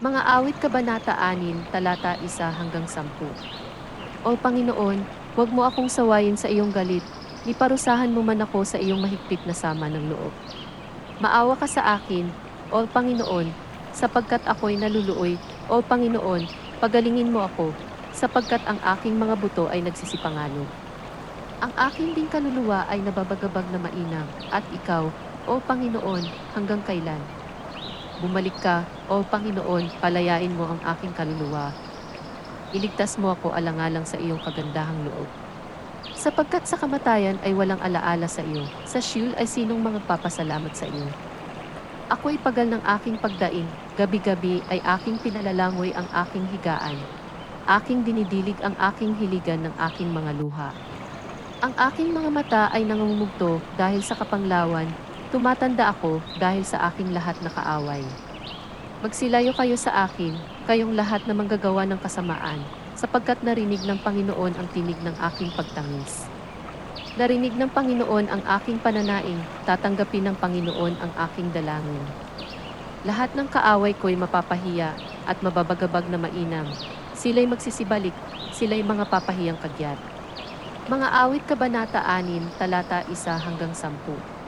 Mga awit kabanata 6, talata 1 hanggang 10. O Panginoon, huwag mo akong sawayin sa iyong galit, ni parusahan mo man ako sa iyong mahigpit na sama ng loob. Maawa ka sa akin, O Panginoon, sapagkat ako'y naluluoy, O Panginoon, pagalingin mo ako, sapagkat ang aking mga buto ay nagsisipangalog. Ang aking ding kaluluwa ay nababagabag na mainam, at ikaw, O Panginoon, hanggang kailan? Bumalik ka, O Panginoon, palayain mo ang aking kaluluwa. Iligtas mo ako alangalang sa iyong kagandahang loob. Sapagkat sa kamatayan ay walang alaala sa iyo, sa Sheol ay sinong mga papasalamat sa iyo. Ako'y pagal ng aking pagdaing, gabi-gabi ay aking pinalalangoy ang aking higaan. Aking dinidilig ang aking hiligan ng aking mga luha. Ang aking mga mata ay nangungugto dahil sa kapanglawan, tumatanda ako dahil sa aking lahat na kaaway. Magsilayo kayo sa akin, kayong lahat na manggagawa ng kasamaan, sapagkat narinig ng Panginoon ang tinig ng aking pagtangis. Narinig ng Panginoon ang aking pananaing, tatanggapin ng Panginoon ang aking dalangin. Lahat ng kaaway ko'y mapapahiya at mababagabag na mainam. Sila'y magsisibalik, sila'y mga papahiyang kagyat. Mga awit kabanata 6, talata 1 hanggang 10.